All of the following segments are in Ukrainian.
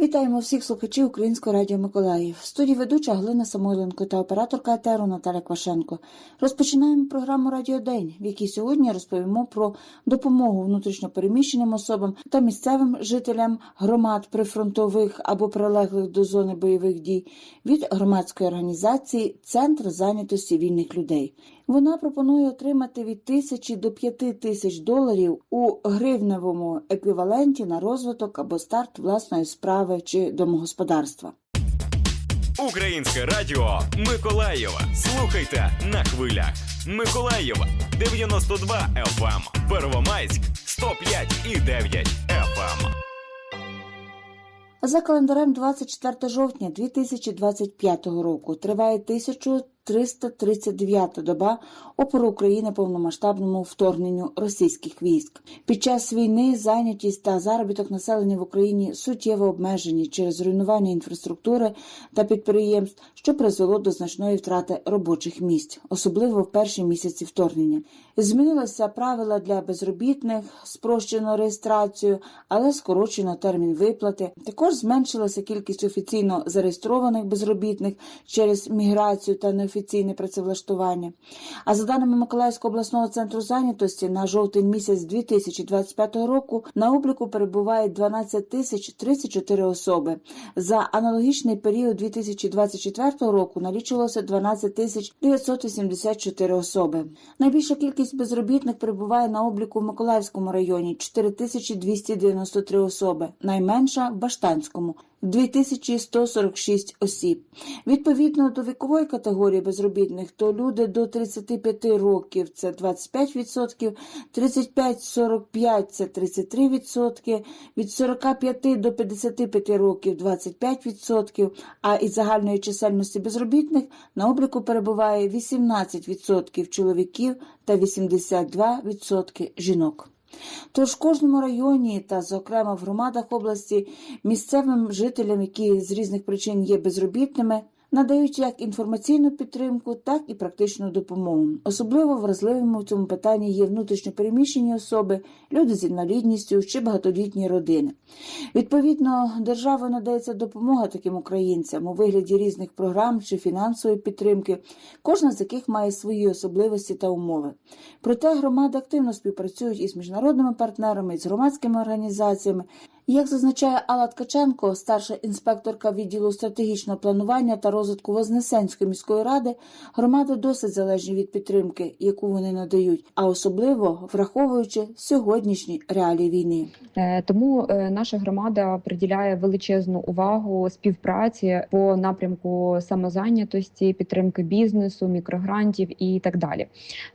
Вітаємо всіх слухачів Українського радіо Миколаїв. В студії ведуча Глина Самойленко та операторка етеру Наталя Квашенко. Розпочинаємо програму Радіо День, в якій сьогодні розповімо про допомогу внутрішньопереміщеним особам та місцевим жителям громад прифронтових або прилеглих до зони бойових дій від громадської організації Центр зайнятості вільних людей. Вона пропонує отримати від тисячі до п'яти тисяч доларів у гривневому еквіваленті на розвиток або старт власної справи чи домогосподарства. Українське радіо Миколаєва. Слухайте на хвилях. Миколаєва 92 FM. Первомайськ 105 і 9 FM. За календарем 24 жовтня 2025 року триває 1339 доба опору України повномасштабному вторгненню російських військ. Під час війни зайнятість та заробіток населення в Україні суттєво обмежені через руйнування інфраструктури та підприємств, що призвело до значної втрати робочих місць, особливо в перші місяці вторгнення. Змінилися правила для безробітних, спрощено реєстрацію, але скорочено термін виплати. Також зменшилася кількість офіційно зареєстрованих безробітних через міграцію та неофіційне працевлаштування. А за даними Миколаївського обласного центру зайнятості, на жовтень місяць 2025 року на обліку перебуває 12 тисяч 34 особи. За аналогічний період 2024 року налічувалося 12 тисяч 984 особи. Найбільша кількість безробітних перебуває на обліку в Миколаївському районі 4293 особи, найменша в Баштанському 2146 осіб. Відповідно до вікової категорії безробітних, то люди до 35 років це 25%, 35-45 це 33%, від 45 до 55 років 25%, а із загальної чисельності безробітних на обліку перебуває 18% чоловіків та 82% жінок. Тож в кожному районі та, зокрема, в громадах області місцевим жителям, які з різних причин є безробітними, надають як інформаційну підтримку, так і практичну допомогу. Особливо вразливими в цьому питанні є внутрішньопереміщені особи, люди з інвалідністю чи багатодітні родини. Відповідно, державою надається допомога таким українцям у вигляді різних програм чи фінансової підтримки, кожна з яких має свої особливості та умови. Проте громади активно співпрацюють із міжнародними партнерами, з громадськими організаціями. Як зазначає Алла Ткаченко, старша інспекторка відділу стратегічного планування та розвитку Вознесенської міської ради, громади досить залежні від підтримки, яку вони надають, а особливо враховуючи сьогоднішні реалії війни. Е, Тому е, наша громада приділяє величезну увагу співпраці по напрямку самозайнятості, підтримки бізнесу, мікрогрантів і так далі.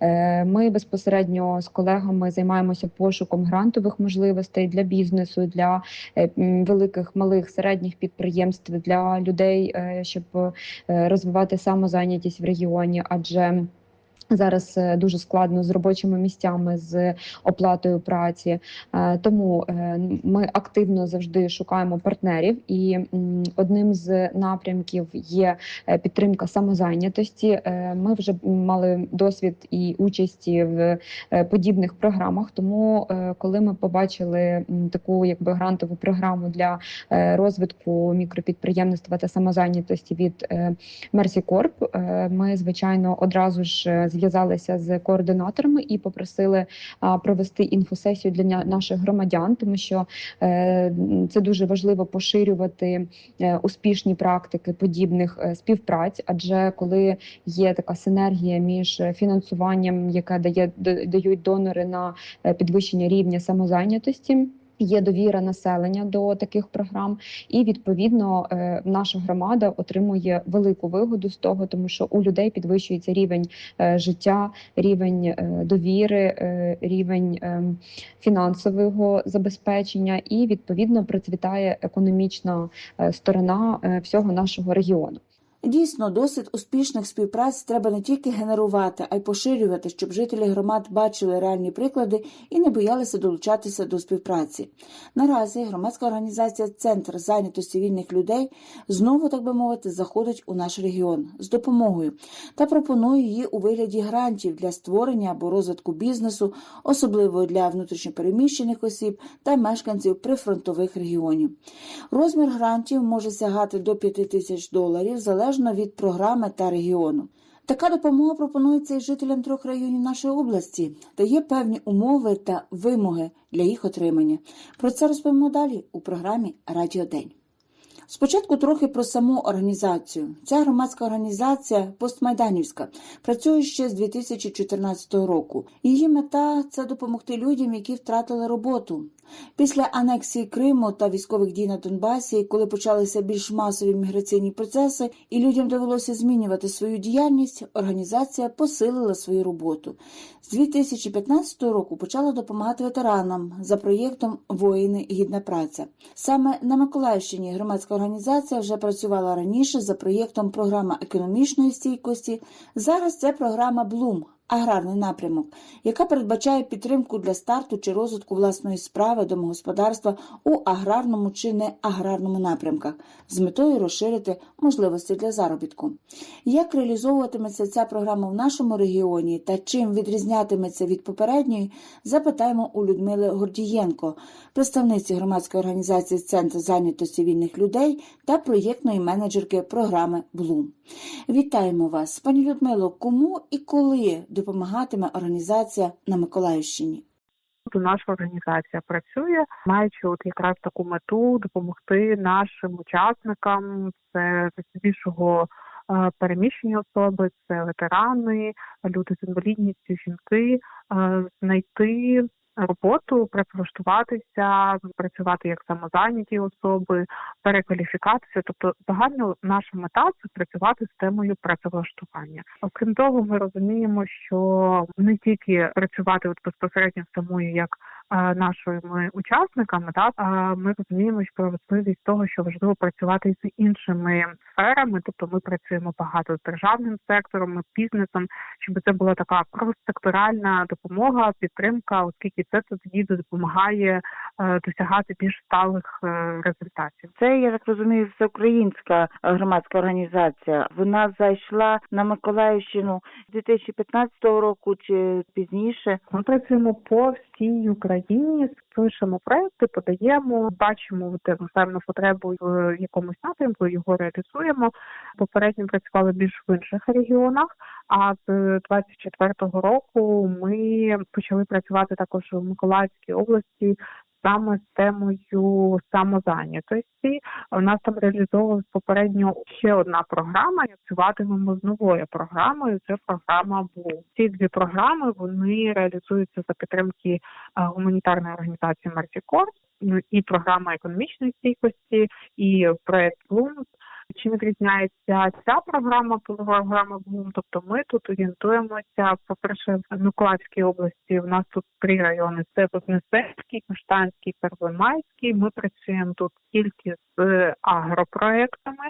Е, Ми безпосередньо з колегами займаємося пошуком грантових можливостей для бізнесу, для е, великих, малих, середніх підприємств, для людей, е, щоб е, розвивати самозайнятість в регіоні, адже Зараз е, дуже складно з робочими місцями, з оплатою праці, Е, тому е, ми активно завжди шукаємо партнерів, і одним з напрямків є підтримка самозайнятості. Ми вже мали досвід і участі в подібних програмах. Тому, коли ми побачили таку якби грантову програму для розвитку мікропідприємництва та самозайнятості від Mercy Corp, ми звичайно одразу ж е, зв'язалися з координаторами і попросили провести інфосесію для наших громадян, тому що е, це дуже важливо поширювати е, успішні практики подібних е, співпраць, адже коли є така синергія між фінансуванням, яке дає дають донори на підвищення рівня самозайнятості. Є довіра населення до таких програм, і відповідно е, наша громада отримує велику вигоду з того, тому що у людей підвищується рівень е, життя, рівень е, довіри, рівень фінансового забезпечення, і відповідно процвітає економічна сторона всього нашого регіону. Дійсно, досвід успішних співпраць треба не тільки генерувати, а й поширювати, щоб жителі громад бачили реальні приклади і не боялися долучатися до співпраці. Наразі громадська організація Центр зайнятості вільних людей знову, так би мовити, заходить у наш регіон з допомогою та пропонує її у вигляді грантів для створення або розвитку бізнесу, особливо для внутрішньопереміщених осіб та мешканців прифронтових регіонів. Розмір грантів може сягати до 5 тисяч доларів залежно від програми та регіону. Така допомога пропонується і жителям трьох районів нашої області, та є певні умови та вимоги для їх отримання. Про це розповімо далі у програмі Радіо День. Спочатку трохи про саму організацію. Ця громадська організація постмайданівська працює ще з 2014 року. Її мета це допомогти людям, які втратили роботу. Після анексії Криму та військових дій на Донбасі, коли почалися більш масові міграційні процеси, і людям довелося змінювати свою діяльність, організація посилила свою роботу. З 2015 року почала допомагати ветеранам за проєктом Воїни гідна праця. Саме на Миколаївщині громадська організація вже працювала раніше за проєктом Програма економічної стійкості. Зараз це програма Блум. Аграрний напрямок, яка передбачає підтримку для старту чи розвитку власної справи домогосподарства у аграрному чи не аграрному напрямках з метою розширити можливості для заробітку. Як реалізовуватиметься ця програма в нашому регіоні та чим відрізнятиметься від попередньої, запитаємо у Людмили Гордієнко, представниці громадської організації Центр зайнятості вільних людей та проєктної менеджерки програми Блум. Вітаємо вас, пані Людмило. Кому і коли допомагатиме організація на Миколаївщині? Наша організація працює, маючи от якраз таку мету допомогти нашим учасникам. Це здебільшого е, переміщені особи, це ветерани, люди з інвалідністю, жінки, е, знайти роботу, працевлаштуватися, працювати як самозайняті особи, перекваліфікатися. Тобто загально наша мета це працювати з темою працевлаштування. Окрім того, ми розуміємо, що не тільки працювати от безпосередньо з самою як нашими учасниками, да, а ми розуміємо що про важливість того, що важливо працювати з іншими сферами, тобто ми працюємо багато з державним сектором, з бізнесом, щоб це була така крос-секторальна допомога, підтримка, оскільки це тоді допомагає е, досягати більш сталих е, результатів. Це я так розумію, всеукраїнська громадська організація. Вона зайшла на Миколаївщину з 2015 року чи пізніше. Ми працюємо по всій Україні, пишемо проекти, подаємо, бачимо де, певну потребу в якомусь напрямку, його реалізуємо. Попередньо працювали більш в інших регіонах. А з 24-го року ми почали працювати також у Миколаївській області. Саме з темою самозайнятості у нас там реалізовувалась попередньо ще одна програма. Працюватимемо з новою програмою. Це програма БУ. Ці дві програми вони реалізуються за підтримки е, гуманітарної організації Мерсі ну, і програма економічної стійкості, і проект Блум. Чим відрізняється ця програма, програма Блум? Тобто ми тут орієнтуємося, по-перше, в Миколаївській області. У нас тут три райони: це Вознесенський, Каштанський, Первомайський. Ми працюємо тут тільки з агропроектами.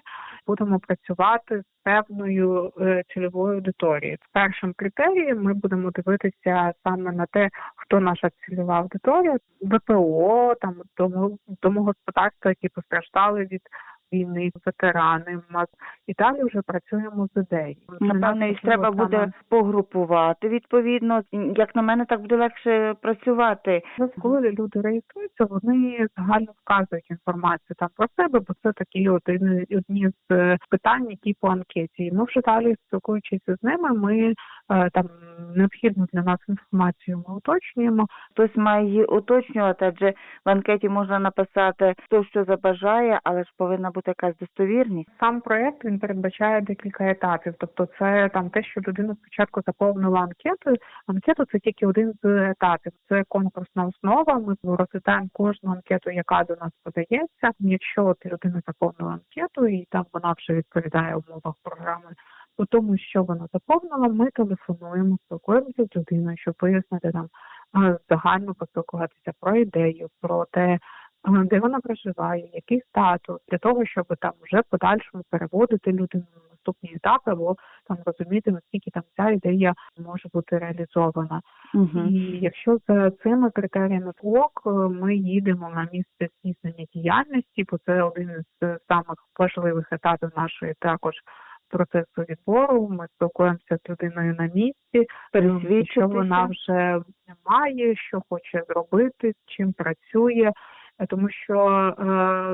Будемо працювати з певною е, цільовою аудиторією. Першим критерієм ми будемо дивитися саме на те, хто наша цільова аудиторія, ВПО, там домогосподарства, які постраждали від війни, ветерани. І далі вже працюємо з ідеєю. Напевно, їх треба буде погрупувати відповідно. Як на мене, так буде легше працювати. Коли люди реєструються, вони загально вказують інформацію там про себе, бо це такі один одні з питань, які по анкеті. І ми вже далі спілкуючись з ними, ми е, там необхідну для нас інформацію ми уточнюємо. Хтось має її уточнювати, адже в анкеті можна написати хто що забажає, але ж повинна бути якась достовірність. Сам проект він передбачає декілька етапів. Тобто, це там те, що людина спочатку заповнила анкету. Анкету це тільки один з етапів. Це конкурсна основа. Ми розглядаємо кожну анкету, яка до нас подається. Якщо от людина заповнила анкету і там вона вже відповідає умовах програми. У тому, що вона заповнила, ми телефонуємо, спілкуємося з людиною, щоб пояснити нам загально поспілкуватися про ідею, про те, де вона проживає, який статус для того, щоб там вже подальшому переводити людину на наступні етапи, або там розуміти наскільки там ця ідея може бути реалізована. Угу. І якщо за цими критеріями ок, ми їдемо на місце здійснення діяльності, бо це один із е, самих важливих етапів нашої також процесу відбору. Ми спілкуємося з людиною на місці, Пересвідчитися. що вона вже має, що хоче зробити, чим працює. Тому що е,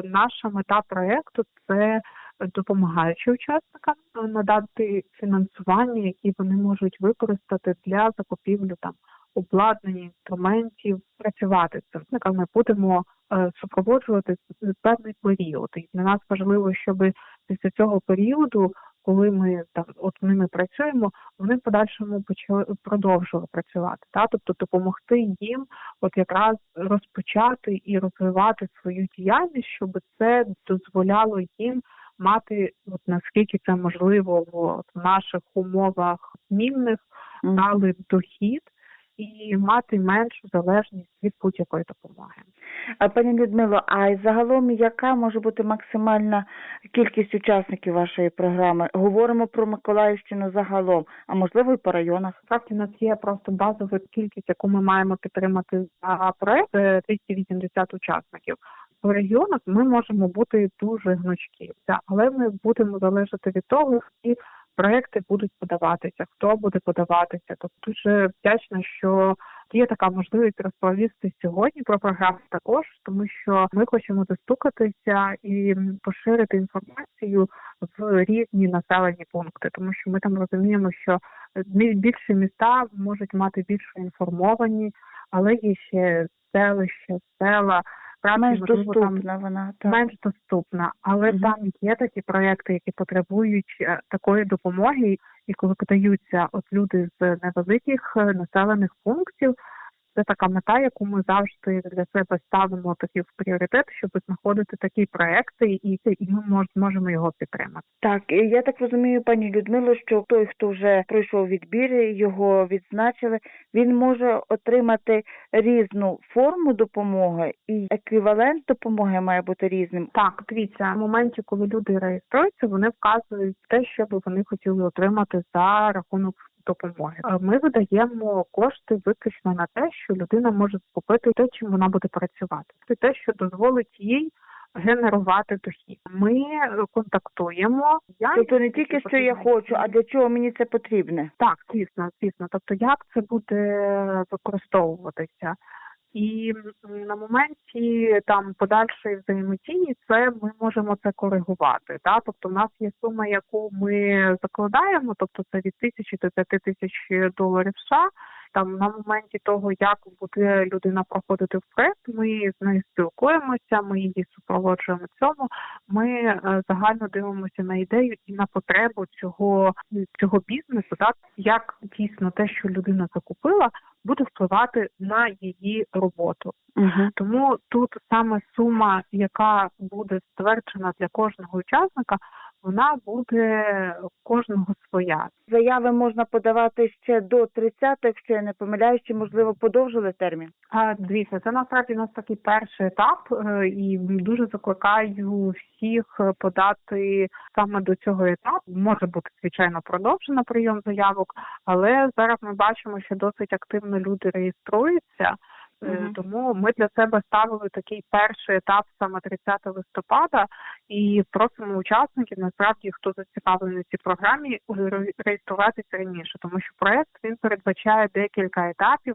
наша мета проекту це допомагаючи учасникам е, надати фінансування, які вони можуть використати для закупівлі там обладнання, інструментів, працювати з цим. Ми будемо е, супроводжувати певний період. І для нас важливо, щоб після цього періоду, коли ми там от з ними працюємо, вони в подальшому почали продовжували працювати. Та тобто допомогти їм, от якраз розпочати і розвивати свою діяльність, щоб це дозволяло їм мати, от наскільки це можливо в, от, в наших умовах змінних, дали дохід і мати меншу залежність від будь-якої допомоги. А пані Людмило, а загалом яка може бути максимальна кількість учасників вашої програми? Говоримо про Миколаївщину загалом, а можливо і по районах. Насправді у нас є просто базова кількість, яку ми маємо підтримати за проект це 280 учасників. В регіонах ми можемо бути дуже гнучкі, але ми будемо залежати від того, які проекти будуть подаватися, хто буде подаватися. Тобто дуже вдячна, що є така можливість розповісти сьогодні про програму також, тому що ми хочемо достукатися і поширити інформацію в різні населені пункти, тому що ми там розуміємо, що бі- більші міста можуть мати більшу інформовані, але є ще селища, села, правда, Менш можливо, там доступна вона. Так. менш доступна, але Мгм. там є такі проекти, які потребують е, такої допомоги, і коли подаються от люди з невеликих е, населених пунктів. Це така мета, яку ми завжди для себе ставимо такі в пріоритет, щоб знаходити такі проекти, і, і ми мож, зможемо його підтримати. Так, я так розумію, пані Людмило, що той, хто вже пройшов відбір, його відзначили, він може отримати різну форму допомоги, і еквівалент допомоги має бути різним. Так, дивіться, в моменті, коли люди реєструються, вони вказують те, що би вони хотіли отримати за рахунок допомоги. Е, Ми видаємо кошти виключно на те, що людина може купити те, чим вона буде працювати. Це те, що дозволить їй генерувати дохід. Ми контактуємо. Я Тобто не тільки що я хочу, а для чого мені це потрібне. так, звісно, звісно. Тобто, як це буде використовуватися? І на моменті там подальшої взаємодії це ми можемо це коригувати. Та? Тобто, у нас є сума, яку ми закладаємо, тобто це від тисячі до п'яти тисяч доларів США. Там на моменті того, як буде людина проходити в проект, ми з нею спілкуємося, ми її супроводжуємо цьому. Ми е, загально дивимося на ідею і на потребу цього цього бізнесу, так як дійсно те, що людина закупила, буде впливати на її роботу. Угу. Тому тут саме сума, яка буде стверджена для кожного учасника, вона буде кожного своя. Заяви можна подавати ще до 30, якщо я не помиляюсь, чи можливо подовжили термін. А дивіться, це насправді у нас такий перший етап, е, і дуже закликаю всіх подати саме до цього етапу. Може бути звичайно продовжено прийом заявок, але зараз ми бачимо, що досить активно люди реєструються. Мгм. Тому ми для себе ставили такий перший етап саме 30 листопада і просимо учасників, насправді, хто зацікавлений в цій програмі, реєструватися раніше, тому що проект він передбачає декілька етапів,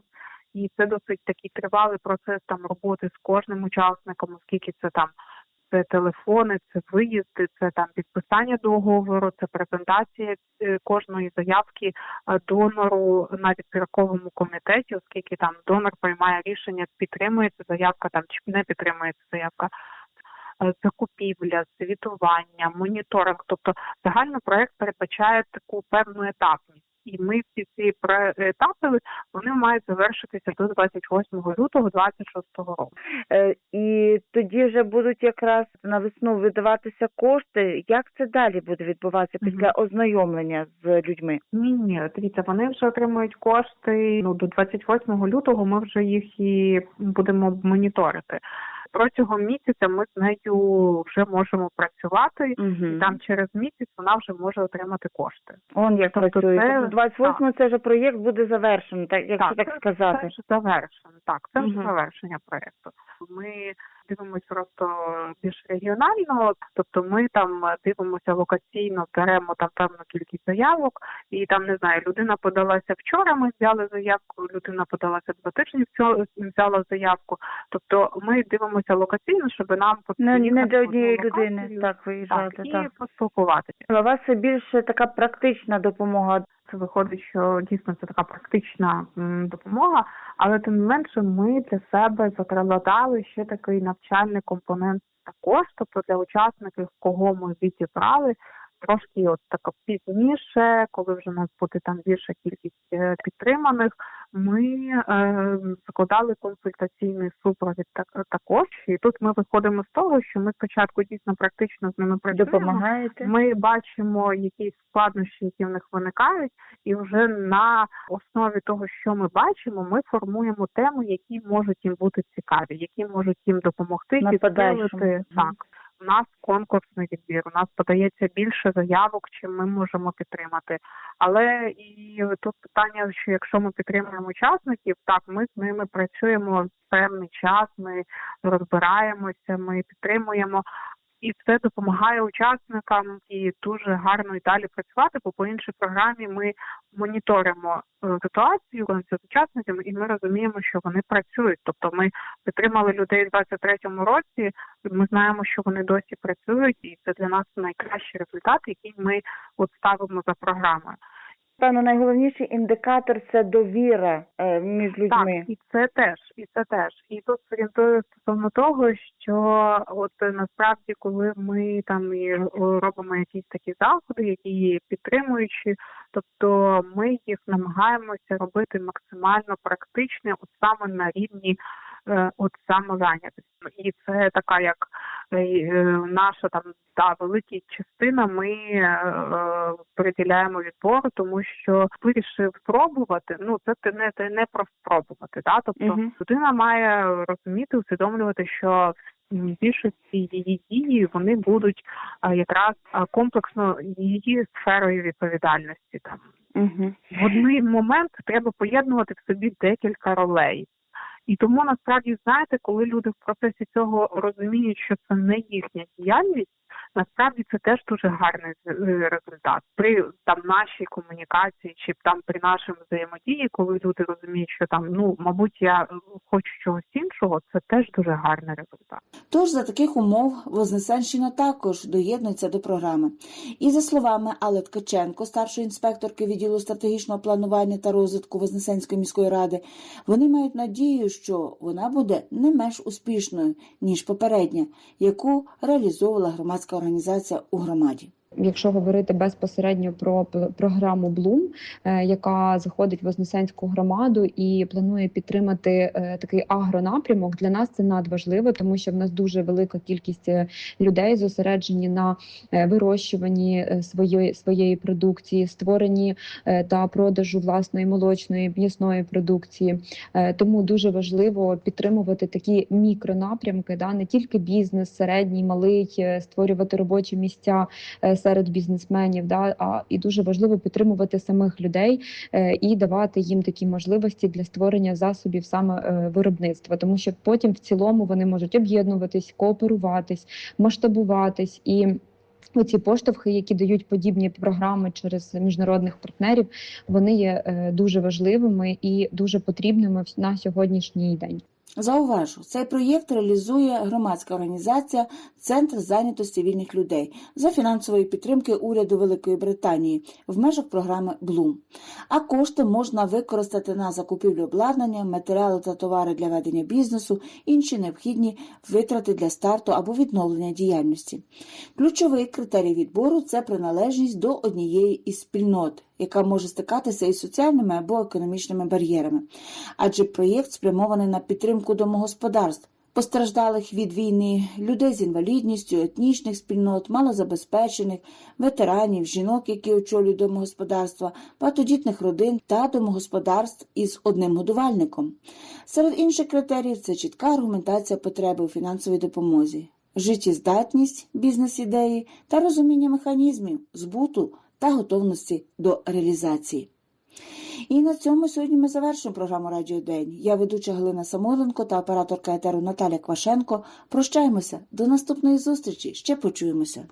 і це досить такий тривалий процес там роботи з кожним учасником, оскільки це там. Це телефони, це виїзди, це там підписання договору, це презентація е, кожної заявки е, донору на відбірковому комітеті, оскільки там донор приймає рішення, підтримується заявка там чи не підтримується заявка. Е, Закупівля, звітування, моніторинг, тобто загально проект передбачає таку певну етапність, і ми всі ці етапи вони мають завершитися до 28 лютого 26 року. Е, і тоді вже будуть якраз на весну видаватися кошти. Як це далі буде відбуватися після ознайомлення з людьми? Ні, ні, дивіться, вони вже отримують кошти. Ну до 28 лютого ми вже їх і будемо моніторити. Протягом місяця ми з нею вже можемо працювати. Угу. І там через місяць вона вже може отримати кошти. Он як Тобто працює. це- Тобто 28 це вже проєкт буде завершений, так якщо так, так сказати. Це вже завершено. Так, це вже угу. завершення проекту. Ми дивимося просто більш регіонально, тобто ми там дивимося локаційно, беремо там певну кількість заявок, і там не знаю, людина подалася вчора. Ми взяли заявку, людина подалася два тижні взяла заявку. Тобто ми дивимося локаційно, щоб нам Не, не до однієї людини так виїжджати. так, Так, і поспілкуватися. У вас більше така практична допомога. Виходить, що дійсно це така практична допомога, але тим не менше ми для себе закладали ще такий навчальний компонент також, тобто для учасників, кого ми відібрали. Трошки от так пізніше, коли вже у нас буде там більша кількість е, підтриманих, ми е, закладали консультаційний супровід так, також. І тут ми виходимо з того, що ми спочатку дійсно практично з ними працюємо. Допомагаєте? Ми бачимо якісь складнощі, які в них виникають, і вже на основі того, що ми бачимо, ми формуємо теми, які можуть їм бути цікаві, які можуть їм допомогти підсилити. Так. Нас конкурсний відбір, у нас подається більше заявок, чим ми можемо підтримати. Але і тут питання, що якщо ми підтримуємо учасників, так ми з ними працюємо певний час, ми розбираємося, ми підтримуємо. І це допомагає учасникам і дуже гарно і далі працювати, бо по іншій програмі ми моніторимо е, ситуацію з учасниками, і ми розуміємо, що вони працюють. Тобто ми підтримали людей у 23-му році. Ми знаємо, що вони досі працюють, і це для нас найкращий результат, який ми от ставимо за програмою. Певно, найголовніший індикатор це довіра е, між людьми. Так, і це теж, і це теж. І тут орієнтую стосовно того, що от насправді, коли ми там і робимо якісь такі заходи, які є підтримуючі, тобто ми їх намагаємося робити максимально практичні, от саме на рівні е, от самозайнятості. І це така як наша там та велика частина. Ми е, е, приділяємо відбору, тому що вирішив спробувати. Ну це те не це не про спробувати. Да? Тобто Мгм. людина має розуміти, усвідомлювати, що більшості її дії вони будуть е, якраз е, комплексно її сферою відповідальності там Угу. в одний момент треба поєднувати в собі декілька ролей. І тому насправді знаєте, коли люди в процесі цього розуміють, що це не їхня діяльність, насправді це теж дуже гарний е, результат при там нашій комунікації чи там при нашій взаємодії, коли люди розуміють, що там ну мабуть я е, хочу чогось іншого, це теж дуже гарний результат. Тож за таких умов Вознесенщина також доєднується до програми. І за словами Алли Ткаченко, старшої інспекторки відділу стратегічного планування та розвитку Вознесенської міської ради, вони мають надію, що вона буде не менш успішною ніж попередня, яку реалізовувала громадська організація у громаді. Якщо говорити безпосередньо про програму Блум, е, яка заходить в Вознесенську громаду і планує підтримати е, такий агронапрямок, для нас це надважливо, тому що в нас дуже велика кількість е, людей зосереджені на вирощуванні своєї своєї продукції, створенні та продажу власної молочної м'ясної продукції. Тому дуже важливо підтримувати такі мікронапрямки, да не тільки бізнес, середній, малий, створювати робочі місця серед бізнесменів, да а і дуже важливо підтримувати самих людей е, і давати їм такі можливості для створення засобів саме е, виробництва, тому що потім в цілому вони можуть об'єднуватись, кооперуватись, масштабуватись і. Оці поштовхи, які дають подібні програми через міжнародних партнерів, вони є е, дуже важливими і дуже потрібними на сьогоднішній день. Зауважу, цей проєкт реалізує громадська організація Центр зайнятості вільних людей за фінансової підтримки уряду Великої Британії в межах програми Блум. А кошти можна використати на закупівлю обладнання, матеріали та товари для ведення бізнесу, інші необхідні витрати для старту або відновлення діяльності. Ключовий критерій відбору це приналежність до однієї із спільнот, яка може стикатися із соціальними або економічними бар'єрами адже проєкт спрямований на підтримку домогосподарств, постраждалих від війни, людей з інвалідністю, етнічних спільнот, малозабезпечених, ветеранів, жінок, які очолюють домогосподарства, багатодітних родин та домогосподарств із одним годувальником. Серед інших критеріїв це чітка аргументація потреби у фінансовій допомозі, життєздатність бізнес-ідеї та розуміння механізмів, збуту та готовності до реалізації. І на цьому сьогодні ми завершуємо програму Радіо День. Я ведуча Галина Самойленко та операторка етеру Наталя Квашенко. Прощаємося до наступної зустрічі. Ще почуємося.